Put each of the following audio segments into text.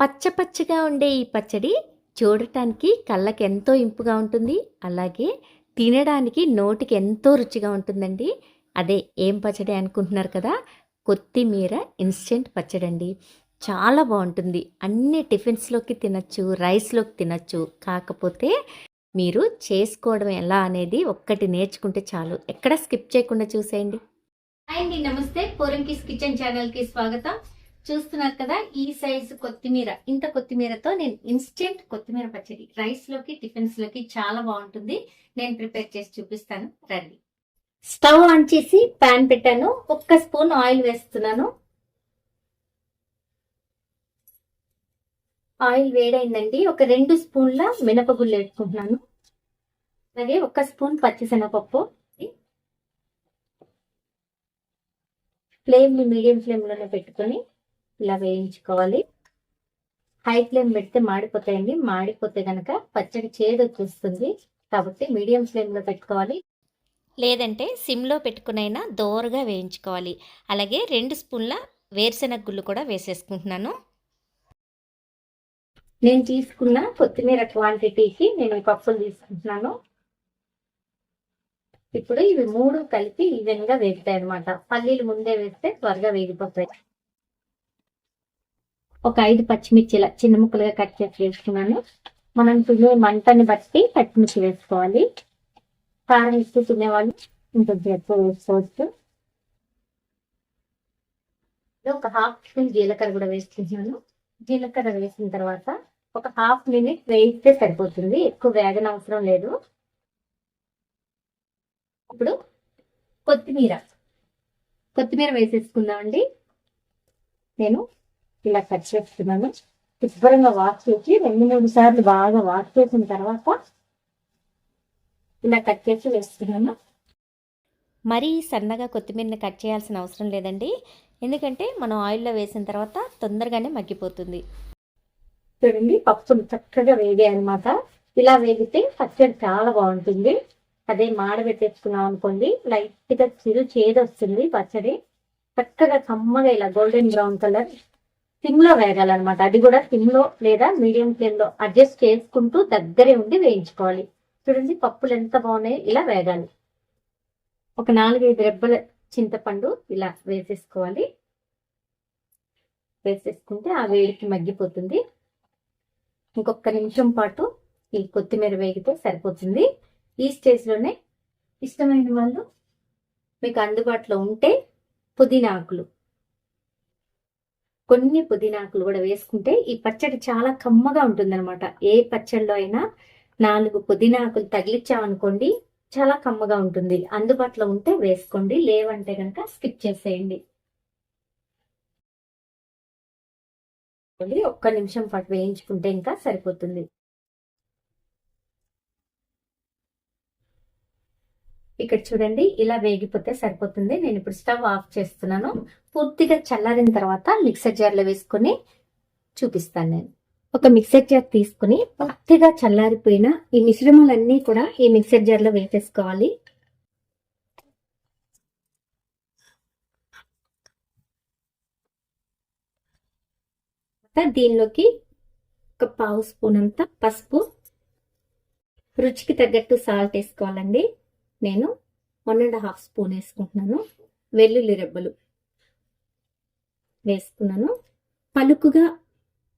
పచ్చ పచ్చగా ఉండే ఈ పచ్చడి చూడటానికి కళ్ళకి ఎంతో ఇంపుగా ఉంటుంది. అలాగే తినడానికి నోటికి ఎంతో రుచిగా ఉంటుందండి. అదే ఏం పచ్చడి అనుకుంటున్నారు కదా? కొత్తిమీర ఇన్స్టెంట్ పచ్చడి అండి చాలా బాగుంటుంది. అన్ని టిఫిన్స్లోకి తినచ్చు రైస్లోకి తినచ్చు. కాకపోతే మీరు చేసుకోవడం ఎలా అనేది ఒక్కటి నేర్చుకుంటే చాలు. ఎక్కడ స్కిప్ చేయకుండా చూసేయండి. హాయ్ అండి. నమస్తే. పోరంకిస్ కిచెన్ ఛానల్కి స్వాగతం. చూస్తున్నారు కదా ఈ సైజు కొత్తిమీర. ఇంత కొత్తిమీరతో నేను ఇన్స్టెంట్ కొత్తిమీర పచ్చడి. రైస్లోకి టిఫిన్స్లోకి చాలా బాగుంటుంది. నేను ప్రిపేర్ చేసి చూపిస్తాను. రండి. స్టవ్ ఆన్ చేసి పాన్ పెట్టాను. ఒక్క స్పూన్ ఆయిల్ వేస్తున్నాను. ఆయిల్ వేడైందండి. ఒక రెండు స్పూన్ల మినపగుళ్ళు వేసుకుంటున్నాను. అలాగే ఒక స్పూన్ పచ్చిశనగపప్పు. ఫ్లేమ్ని మీడియం ఫ్లేమ్లోనే పెట్టుకొని ఇలా వేయించుకోవాలి. హై ఫ్లేమ్ పెడితే మాడిపోతాయండి. మాడిపోతే గనక పచ్చడి చేదు వచ్చేస్తుంది. కాబట్టి మీడియం ఫ్లేమ్లో పెట్టుకోవాలి. లేదంటే సిమ్లో పెట్టుకునైనా దోరగా వేయించుకోవాలి. అలాగే రెండు స్పూన్ల వేరుశెనగ గుళ్ళు కూడా వేసేసుకుంటున్నాను. నేను తీసుకున్న కొత్తిమీర క్వాంటిటీకి నేను ఈ పప్పులు తీసుకుంటున్నాను. ఇప్పుడు ఇవి మూడు కలిపి ఈవెన్గా వేగుతాయి అనమాట పల్లీలు ముందే వేస్తే త్వరగా వేగిపోతాయి. ఒక ఐదు పచ్చిమిర్చి ఇలా చిన్న ముక్కలుగా కట్ చేసి వేసుకున్నాను. మనం తినే మంటని బట్టి పచ్చిమిర్చి వేసుకోవాలి. కారం ఎక్కువ తినేవాళ్ళు ఇంకొంచెం ఎక్కువ వేసుకోవచ్చు. ఒక హాఫ్ స్పూన్ జీలకర్ర కూడా వేసుకుంటున్నాను. జీలకర్ర వేసిన తర్వాత ఒక హాఫ్ మినిట్ వేయిస్తే సరిపోతుంది. ఎక్కువ వేగన అవసరం లేదు. ఇప్పుడు కొత్తిమీర. కొత్తిమీర వేసేసుకుందామండి. నేను ఇలా కట్ చేస్తున్నాను. శుభ్రంగా వాష్ చేసి రెండు మూడు సార్లు బాగా వాష్ చేసిన తర్వాత ఇలా కట్ చేసి వేస్తున్నాను. మరీ సన్నగా కొత్తిమీరని కట్ చేయాల్సిన అవసరం లేదండి. ఎందుకంటే మనం ఆయిల్లో వేసిన తర్వాత తొందరగానే మగ్గిపోతుంది. చూడండి పప్పులు చక్కగా వేగాయి అనమాట ఇలా వేగితే పచ్చడి చాలా బాగుంటుంది. అదే మాడబెట్టేసుకున్నాం అనుకోండి లైట్గా చిరు చేదు వస్తుంది పచ్చడి. చక్కగా కమ్మగా ఇలా గోల్డెన్ బ్రౌన్ కలర్ సిమ్లో వేగాలన్నమాట అది కూడా సిమ్లో లేదా మీడియం ఫ్లేమ్లో అడ్జస్ట్ చేసుకుంటూ దగ్గరే ఉండి వేయించుకోవాలి. చూడండి పప్పులు ఎంత బాగున్నాయి ఇలా వేగాలి. ఒక నాలుగైదు రెబ్బల చింతపండు ఇలా వేసేసుకోవాలి. వేసేసుకుంటే ఆ వేడికి మగ్గిపోతుంది. ఇంకొక నిమిషం పాటు ఈ కొత్తిమీర వేగితే సరిపోతుంది. ఈ స్టేజ్లోనే ఇష్టమైన వాళ్ళు మీకు అందుబాటులో ఉంటే పుదీనా ఆకులు. కొన్ని పుదీనాకులు కూడా వేసుకుంటే ఈ పచ్చడి చాలా కమ్మగా ఉంటుందన్నమాట. ఏ పచ్చడిలో అయినా నాలుగు పుదీనా ఆకులు చాలా కమ్మగా ఉంటుంది. అందుబాటులో ఉంటే వేసుకోండి లేవంటే కనుక స్కిప్ చేసేయండి. ఒక్క నిమిషం పాటు వేయించుకుంటే ఇంకా సరిపోతుంది. ఇక్కడ చూడండి ఇలా వేగిపోతే సరిపోతుంది. నేను ఇప్పుడు స్టవ్ ఆఫ్ చేస్తున్నాను. పూర్తిగా చల్లారిన తర్వాత మిక్సర్ జార్లో వేసుకొని చూపిస్తాను నేను. ఒక మిక్సర్ జార్ తీసుకుని పూర్తిగా చల్లారిపోయిన ఈ మిశ్రమాలన్నీ కూడా ఈ మిక్సర్ జార్లో వేసేసుకోవాలి. దీనిలోకి ఒక పావు స్పూన్ అంతా పసుపు. రుచికి తగ్గట్టు సాల్ట్ వేసుకోవాలండి. నేను వన్ అండ్ హాఫ్ స్పూన్ వేసుకుంటున్నాను. వెల్లుల్లి రెబ్బలు వేసుకున్నాను. పలుకుగా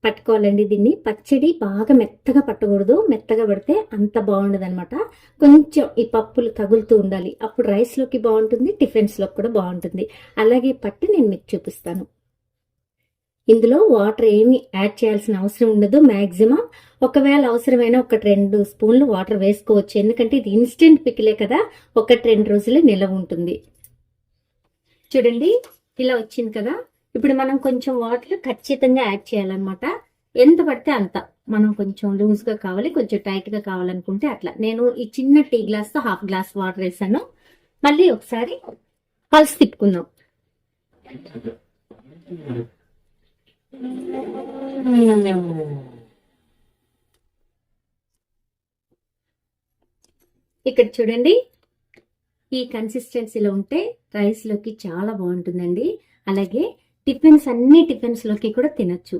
పట్టుకోవాలండి దీన్ని. పచ్చడి బాగా మెత్తగా పట్టకూడదు. మెత్తగా పడితే అంత బాగుండదు అనమాట కొంచెం ఈ పప్పులు తగులుతూ ఉండాలి. అప్పుడు రైస్లోకి బాగుంటుంది టిఫిన్స్లోకి కూడా బాగుంటుంది. అలాగే పట్టి నేను మీకు చూపిస్తాను. ఇందులో వాటర్ ఏమి యాడ్ చేయాల్సిన అవసరం ఉండదు మ్యాక్సిమం ఒకవేళ అవసరమైన ఒక రెండు స్పూన్లు వాటర్ వేసుకోవచ్చు. ఎందుకంటే ఇది ఇన్స్టెంట్ పికిలే కదా ఒకటి రెండు రోజులే నిలవ ఉంటుంది. చూడండి ఇలా వచ్చింది కదా. ఇప్పుడు మనం కొంచెం వాటర్ ఖచ్చితంగా యాడ్ చేయాలన్నమాట. ఎంత పడితే అంత. మనం కొంచెం లూజ్గా కావాలి కొంచెం టైట్గా కావాలనుకుంటే అట్లా. నేను ఈ చిన్న టీ గ్లాస్తో హాఫ్ గ్లాస్ వాటర్ వేసాను. మళ్ళీ ఒకసారి పల్స్ తిప్పుకుందాం. ఇక్కడ చూడండి. ఈ కన్సిస్టెన్సీలో ఉంటే రైస్లోకి చాలా బాగుంటుందండి. అలాగే టిఫిన్స్ అన్ని టిఫిన్స్లోకి కూడా తినచ్చు.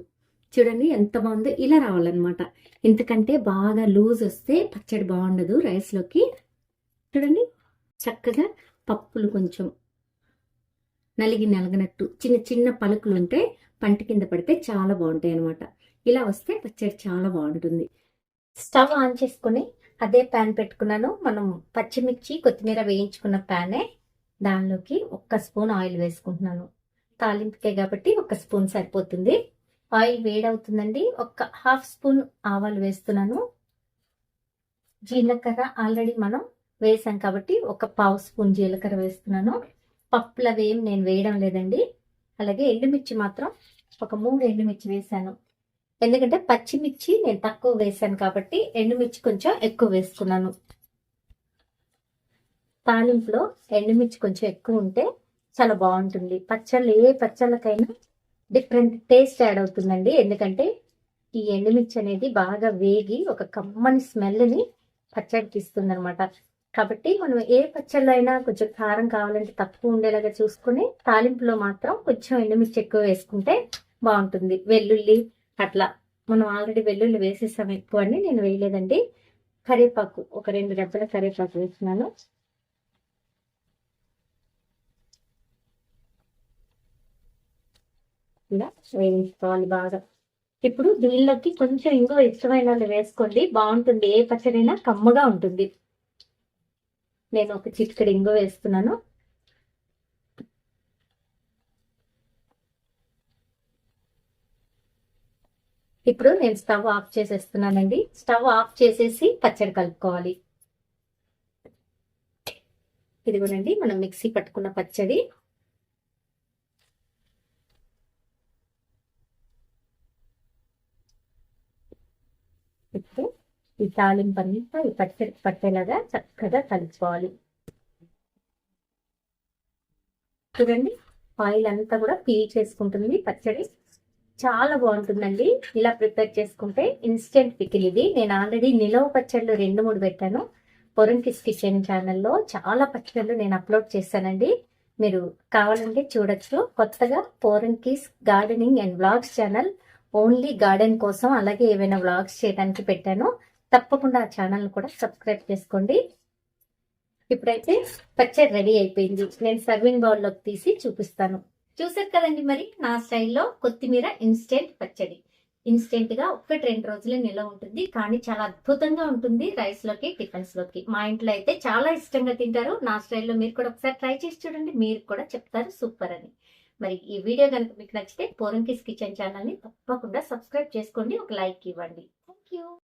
చూడండి ఎంత బాగుందో ఇలా రావాలన్నమాట. ఎందుకంటే బాగా లూజ్ వస్తే పచ్చడి బాగుండదు రైస్లోకి చూడండి చక్కగా పప్పులు కొంచెం నలిగి నలగనట్టు చిన్న చిన్న పలుకులు ఉంటే పంట కింద పడితే చాలా బాగుంటాయి అనమాట ఇలా వస్తే పచ్చడి చాలా బాగుంటుంది. స్టవ్ ఆన్ చేసుకొని అదే ప్యాన్ పెట్టుకున్నాను. మనం పచ్చిమిర్చి కొత్తిమీర వేయించుకున్న ప్యానే దానిలోకి ఒక్క స్పూన్ ఆయిల్ వేసుకుంటున్నాను. తాలింపుకే కాబట్టి ఒక స్పూన్ సరిపోతుంది. ఆయిల్ వేడవుతుందండి. ఒక హాఫ్ స్పూన్ ఆవాలు వేస్తున్నాను. జీలకర్ర ఆల్రెడీ మనం వేసాం కాబట్టి ఒక పావు స్పూన్ జీలకర్ర వేస్తున్నాను. పప్పులు అవి ఏం నేను వేయడం లేదండి. అలాగే ఎండుమిర్చి మాత్రం ఒక మూడు ఎండుమిర్చి వేసాను. ఎందుకంటే పచ్చిమిర్చి నేను తక్కువ వేసాను కాబట్టి ఎండుమిర్చి కొంచెం ఎక్కువ వేసుకున్నాను. తాలింపులో ఎండుమిర్చి కొంచెం ఎక్కువ ఉంటే చాలా బాగుంటుంది. పచ్చళ్ళు ఏ పచ్చళ్ళకైనా డిఫరెంట్ టేస్ట్ యాడ్ అవుతుందండి. ఎందుకంటే ఈ ఎండుమిర్చి అనేది బాగా వేగి ఒక కమ్మని స్మెల్ని పచ్చడికి ఇస్తుంది అనమాట కాబట్టి మనం ఏ పచ్చళ్ళు అయినా కొంచెం కారం కావాలంటే తక్కువ ఉండేలాగా చూసుకుని తాలింపులో మాత్రం కొంచెం ఎండుమిర్చి ఎక్కువ వేసుకుంటే బాగుంటుంది. వెల్లుల్లి అట్లా. మనం ఆల్రెడీ వెల్లుల్లి వేసేసాం ఎక్కువ అని నేను వేయలేదండి. కరివేపాకు ఒక రెండు రెబ్బల కరివేపాకు వేస్తున్నాను. ఇలా వేయించుకోవాలి బాగా. ఇప్పుడు దీనిలోకి కొంచెం ఇంకో ఇష్టమైన వేసుకోండి. బాగుంటుంది. ఏ పచ్చడైనా కమ్మగా ఉంటుంది. నేను ఒక చిటికెడు ఇంగు వేస్తున్నాను. ఇప్పుడు నేను స్టవ్ ఆఫ్ చేసేస్తున్నానండి. స్టవ్ ఆఫ్ చేసేసి పచ్చడి కలుపుకోవాలి. ఇదిగోనండి మనం మిక్సీ పట్టుకున్న పచ్చడి. ఇప్పుడు ఈ తాలింపు అంతా ఈ పట్టే పట్టేలాగా చక్కగా కలుపుకోవాలి చూడండి ఆయిల్ అంతా కూడా పీల్ చేసుకుంటుంది పచ్చడి. చాలా బాగుంటుందండి. ఇలా ప్రిపేర్ చేసుకుంటే ఇన్స్టెంట్ పికిల్ ఇది. నేను ఆల్రెడీ నిలవ పచ్చళ్ళు రెండు మూడు పెట్టాను. పొరంకిస్ కిచెన్ ఛానల్లో చాలా పచ్చళ్ళు నేను అప్లోడ్ చేశానండి. మీరు కావాలంటే చూడొచ్చు. కొత్తగా Poranki's gardening and blogs channel only garden కోసం అలాగే ఏవైనా వ్లాగ్స్ చేయడానికి పెట్టాను. తప్పకుండా ఆ ఛానల్ కూడా సబ్స్క్రైబ్ చేసుకోండి. ఇప్పుడైతే పచ్చడి రెడీ అయిపోయింది. నేను సర్వింగ్ బౌల్లోకి తీసి చూపిస్తాను. చూసారు కదండి మరి? నా స్టైల్లో కొత్తిమీర ఇన్స్టెంట్ పచ్చడి. ఇన్స్టెంట్గా ఒకటి రెండు రోజులే నిల్వ ఉంటుంది. కానీ చాలా అద్భుతంగా ఉంటుంది రైస్లోకి టిఫిన్స్లోకి. మా ఇంట్లో అయితే చాలా ఇష్టంగా తింటారు. నా స్టైల్లో మీరు కూడా ఒకసారి ట్రై చేసి చూడండి. మీరు కూడా చెప్తారు. సూపర్ అని. మరి ఈ వీడియో కనుక మీకు నచ్చితే పోరంకిస్ కిచెన్ ఛానల్ని తప్పకుండా సబ్స్క్రైబ్ చేసుకోండి. ఒక లైక్ ఇవ్వండి. Thank you